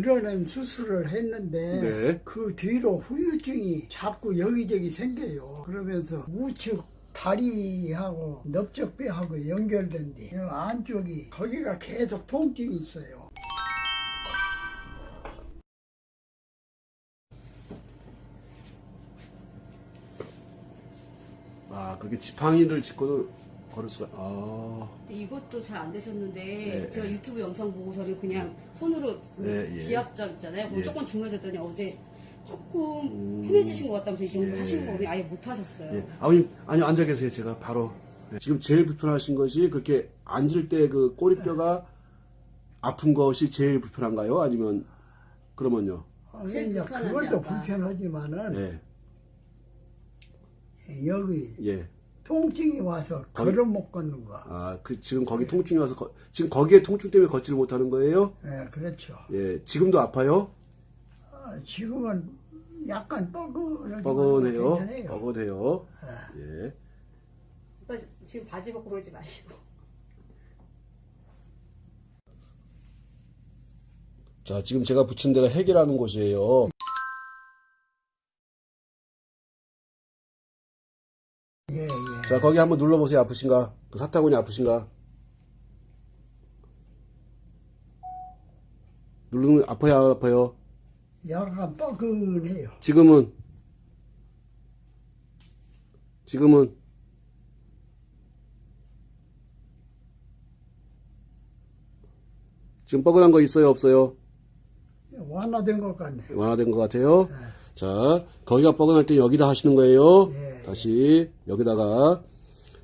드러낸 수술을 했는데 네. 그 뒤로 후유증이 자꾸 여기저기 생겨요. 그러면서 우측 다리하고 넓적뼈하고 연결된 뒤 안쪽이 거기가 계속 통증이 있어요. 아 그렇게 지팡이를 짚고도 걸을 수가. 아 근데 이것도 잘 안 되셨는데 네, 제가 네. 유튜브 영상 보고 저는 그냥 손으로 그 네, 예. 지압장 있잖아요. 그거 예. 조금 중요했더니 어제 조금 음. 편해지신 것 같다면서 이 정도 예. 하시는 거거든요. 아예 못 하셨어요. 예. 아버님 아니요 앉아 계세요. 제가 바로 네. 지금 제일 불편하신 것이 그렇게 앉을 때 그 꼬리뼈가 아픈 것이 제일 불편한가요? 아니면 그러면요? 아니, 제일 이제 그것도. 불편하지만은 예. 여기 예. 통증이 와서 거기- 걸어 못 걷는 거. 아, 그 지금 거기 통증이 와서 거- 지금 거기에 통증 때문에 걷지를 못하는 거예요? 예, 그렇죠. 예. 지금도 아파요? 아, 지금은 약간 뻐근하지만 뻐근해요. 괜찮아요. 뻐근해요. 예. 그러니까 지금 바지 벗고 그러지 마시고. 자, 지금 제가 붙인 데가 핵이라는 곳이에요. 자, 거기 한번 눌러보세요. 아프신가? 그 사타구니 아프신가? 누르는 아파요, 안 아파요? 약간 뻐근해요. 지금은 지금은 지금 뻐근한 거 있어요, 없어요? 완화된 것 같네. 완화된 것 같아요. 자, 거기가 뻐근할 때 여기다 하시는 거예요. 예, 다시 여기다가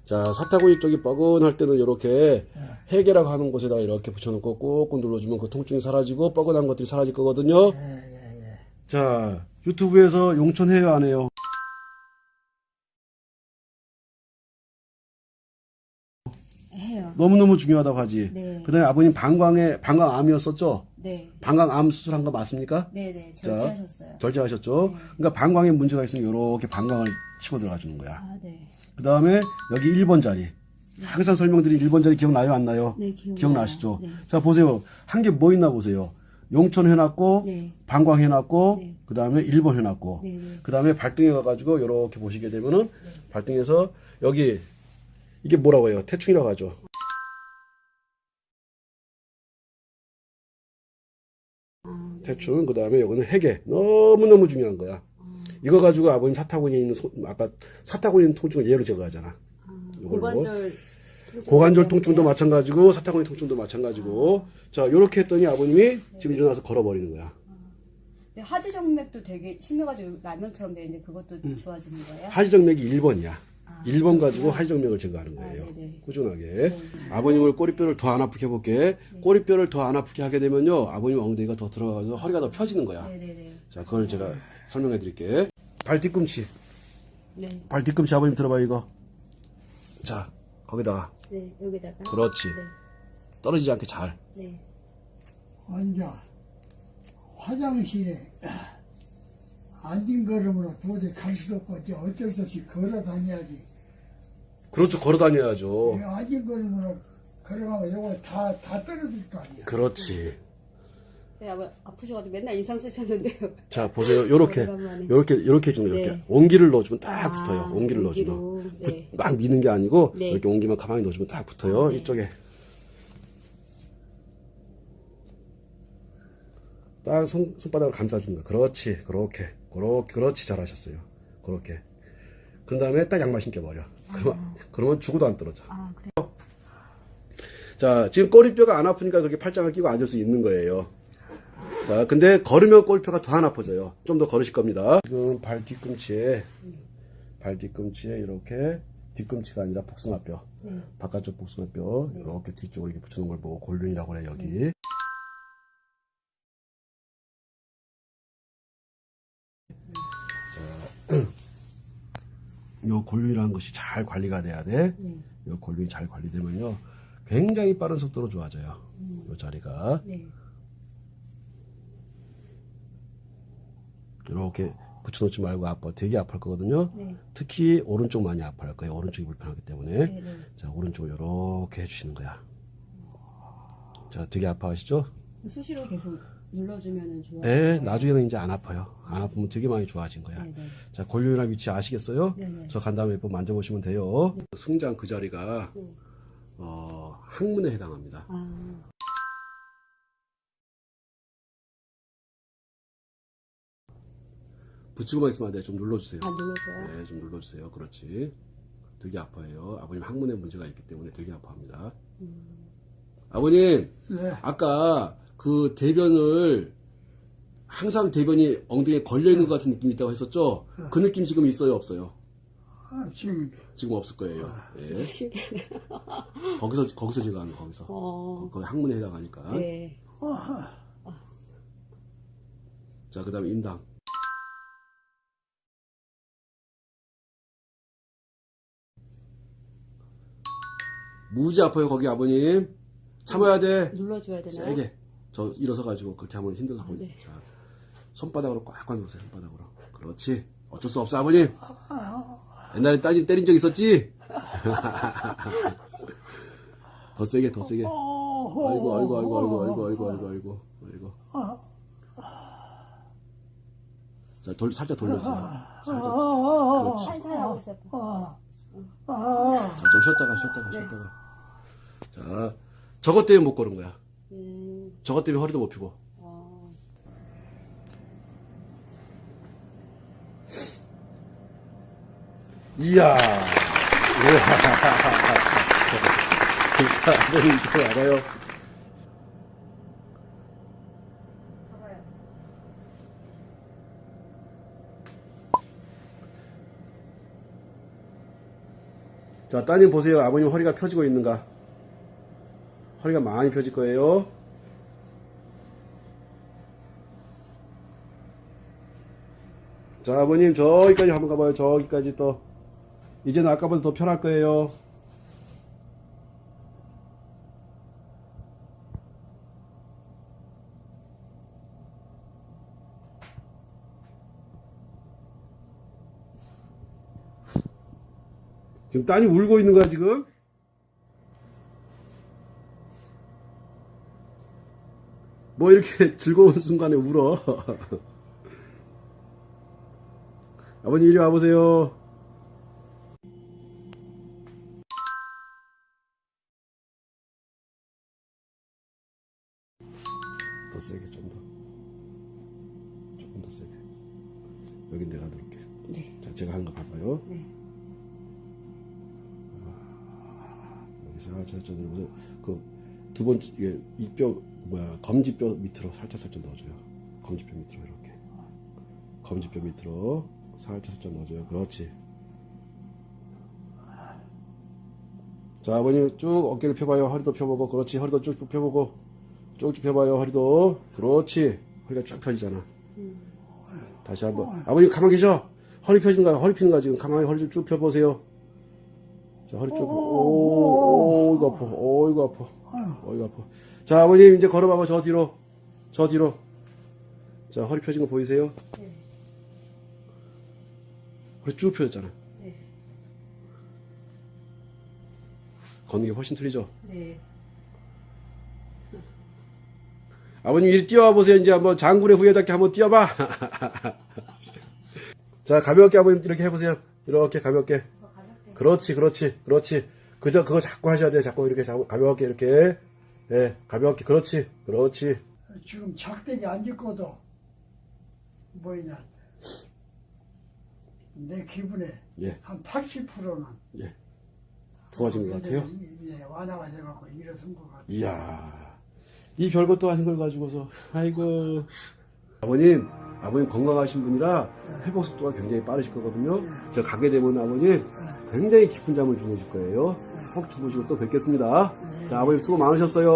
자 사타구니 쪽이 뻐근할 때는 이렇게 해계라고 하는 곳에다 이렇게 붙여놓고 꾹꾹 눌러주면 그 통증이 사라지고 뻐근한 것들이 사라질 거거든요. 예, 예, 예. 자 유튜브에서 용천 해요 안 해요? 너무너무 중요하다고 하지. 네. 그다음에 아버님 방광에 방광암이었었죠? 네. 방광암 수술한 거 맞습니까? 네네. 자, 절제하셨어요. 절제하셨죠? 그러니까 방광에 문제가 있으면 이렇게 방광을 치고 들어가 주는 거야. 아, 네. 그 다음에 여기 1번 자리. 항상 설명드린 1번 자리 기억나요? 안 나요? 네, 기억나요. 기억나시죠? 네. 자, 보세요. 한 게 뭐 있나 보세요. 용천 해놨고, 네. 방광 해놨고, 네. 그 다음에 1번 해놨고, 네, 네. 그 다음에 발등에 가가지고 이렇게 보시게 되면은 발등에서 여기 이게 뭐라고 해요? 태충이라고 하죠. 아, 대충 그 다음에 여기는 해계. 너무너무 중요한 거야. 이거 가지고 아버님 사타구니에 있는 소- 아까 사타구니 있는 통증을 예로 제거하잖아. 고관절 고관절 통증도 마찬가지고 사타구니 통증도 마찬가지고. 자 요렇게 했더니 아버님이 지금 일어나서 걸어버리는 거야. 네, 하지정맥도 되게 심해가지고 라면처럼 되는데 그것도 좋아지는 거예요? 하지정맥이 1번이야. 아, 1번 가지고 하지정맥을 제거하는 거예요 아, 네네. 꾸준하게 아버님을 꼬리뼈를 더 안 아프게 해볼게 꼬리뼈를 더 안 아프게 하게 되면요 아버님 엉덩이가 더 들어가서 허리가 더 펴지는 거야. 자 그걸 제가 설명해 드릴게 발 뒤꿈치 네. 발 뒤꿈치 아버님 들어봐 이거 자 거기다가 네. 여기다가. 그렇지 떨어지지 않게 잘 네. 앉아. 화장실에 앉은 걸음으로 도저히 갈 수도 없고 이제 어쩔 수 없이 걸어 다녀야지. 그렇죠 걸어 다녀야죠 앉은 걸음으로 걸어가면 이거 다, 다 떨어질 거 아니야. 그렇지 네, 아마 아프셔가지고 맨날 인상 쓰셨는데요. 자 보세요 요렇게 오래간만에. 요렇게 요렇게 거예요 네. 이렇게 온기를 넣어주면 딱 아, 붙어요 온기를. 넣어주면 네. 붓- 막 미는 게 아니고 네. 이렇게 온기만 가만히 넣어주면 딱 붙어요 네. 이쪽에 딱 손, 손바닥을 거 그렇지 그렇게 그렇게 그렇지 잘하셨어요 그렇게 그 다음에 딱 양말 신겨버려 그러면, 그러면 죽어도 안 떨어져 아, 그래. 자, 지금 꼬리뼈가 안 아프니까 그렇게 팔짱을 끼고 앉을 수 있는 거예요. 자, 근데 걸으면 꼬리뼈가 더 안 아파져요. 좀 더 걸으실 겁니다. 지금 발 뒤꿈치에, 발 뒤꿈치에 이렇게 뒤꿈치가 아니라 복숭아뼈, 네. 바깥쪽 복숭아뼈, 이렇게 뒤쪽으로 이렇게 붙이는 걸 보고 골륜이라고 그래, 여기. 자, 요 골륜이라는 것이 잘 관리가 돼야 돼. 네. 요 골륜이 잘 관리되면요. 굉장히 빠른 속도로 좋아져요. 요 자리가. 네. 이렇게 붙여놓지 말고 아파. 되게 아플 거거든요. 네. 특히 오른쪽 많이 아파할 거예요. 오른쪽이 불편하기 때문에. 네. 네. 자, 오른쪽을 이렇게 해주시는 거야. 자, 되게 아파하시죠? 수시로 계속 눌러주면은 좋아요. 예, 나중에는 이제 안 아파요. 안 아프면 되게 많이 좋아진 거야. 네네. 자, 권류나 위치 아시겠어요? 네네. 저 간 다음에 한번 만져보시면 돼요. 승장 그 자리가 네. 어, 항문에 해당합니다. 아, 붙이고만 있으면 안 돼요. 좀 눌러주세요. 아 눌러줘요. 네, 좀 눌러주세요. 그렇지. 되게 아파해요. 아버님 항문에 문제가 있기 때문에 되게 아파합니다. 아버님, 네. 아까 그 대변을 항상 대변이 엉덩이에 걸려 있는 것 같은 느낌이 있다고 했었죠? 그 느낌 지금 있어요, 없어요? 아, 지금 지금 없을 거예요. 예. 거기서 거기서 제가 하는 거, 거기서. 어, 거 기 항문에 해당하니까. 네. 자, 그다음에 인당. 무지 아파요, 거기 아버님. 참아야 돼. 눌러줘야 되나요? 세게. 저 일어서 가지고 그렇게 하면 힘들어서 보니. 네. 자, 손바닥으로 꽉꽉 누르세요. 손바닥으로. 그렇지. 어쩔 수 없어, 아버님. 옛날에 따님 때린 적 있었지? 더 세게, 더 세게. 아이고, 아이고, 아이고, 아이고, 아이고, 아이고, 아이고, 아이고, 아이고. 자, 돌, 살짝 돌려주세요. 살짝. 그렇지. 살살 하고 있어요. 아, 아, 자, 좀 쉬었다가, 쉬었다가, 쉬었다가. 자, 저것 때문에 못 걸은 거야. 음, 저것 때문에 허리도 못 펴고. 어, 이야. 자, 아버님 이거 알아요? 자, 따님 보세요. 아버님 허리가 펴지고 있는가? 허리가 많이 펴질 거예요. 자, 아버님 저기까지 한번 가봐요. 저기까지 또. 이제는 아까보다 더 편할 거예요. 지금 딸이 울고 있는 거야, 지금? 뭐 이렇게 즐거운 순간에 울어. 아버님 이리 와보세요. 더 세게 좀 더. 조금 더 세게. 여긴 내가 누를게. 네. 자, 제가 하는 거 봐봐요. 네. 여기 살짝 좀 누르면서 그두 번째 이게 이뼈 뭐야 검지뼈 밑으로 살짝 살짝 넣어줘요. 검지뼈 밑으로 이렇게. 검지뼈 밑으로 살짝 살짝 넣어줘요. 그렇지. 자 아버님 쭉 어깨를 펴봐요. 허리도 펴보고 그렇지. 허리도 쭉 펴보고 쭉쭉 펴봐요. 허리도 그렇지. 허리가 쭉 펴지잖아. 다시 한번 아버님 가만 계셔. 허리 펴진가? 허리 펴는 가 지금 가만히 허리 좀쭉 펴보세요. 자, 허리 쭉, 오, 오, 이거 아파, 오, 이거 아파, 오, 이거 아파. 자, 아버님, 이제 걸어봐봐, 저 뒤로. 저 뒤로. 자, 허리 펴진 거 보이세요? 네. 허리 쭉 펴졌잖아. 네. 걷는 게 훨씬 틀리죠? 네. 아버님, 이리 뛰어와 보세요. 이제 한번 장군의 후예답게 한번 뛰어봐. 자, 가볍게 아버님 이렇게 해보세요. 이렇게 가볍게. 그렇지, 그렇지, 그렇지. 그저 그거 자꾸 하셔야 돼. 자꾸 이렇게 자꾸 가볍게 이렇게. 예, 가볍게. 그렇지, 그렇지. 지금 작대기 안 짚고도 뭐냐 내 기분에 예, 한 80%는 예. 좋아진 것 같아요. 예, 완화가 돼갖고 일어선 것 같아요. 이야, 이 별것도 아닌 걸 가지고서, 아이고. 아버님, 아버님 건강하신 분이라 회복 속도가 굉장히 빠르실 거거든요. 제가 가게 되면 아버님 굉장히 깊은 잠을 주무실 거예요. 푹 주무시고 또 뵙겠습니다. 자, 아버님 수고 많으셨어요.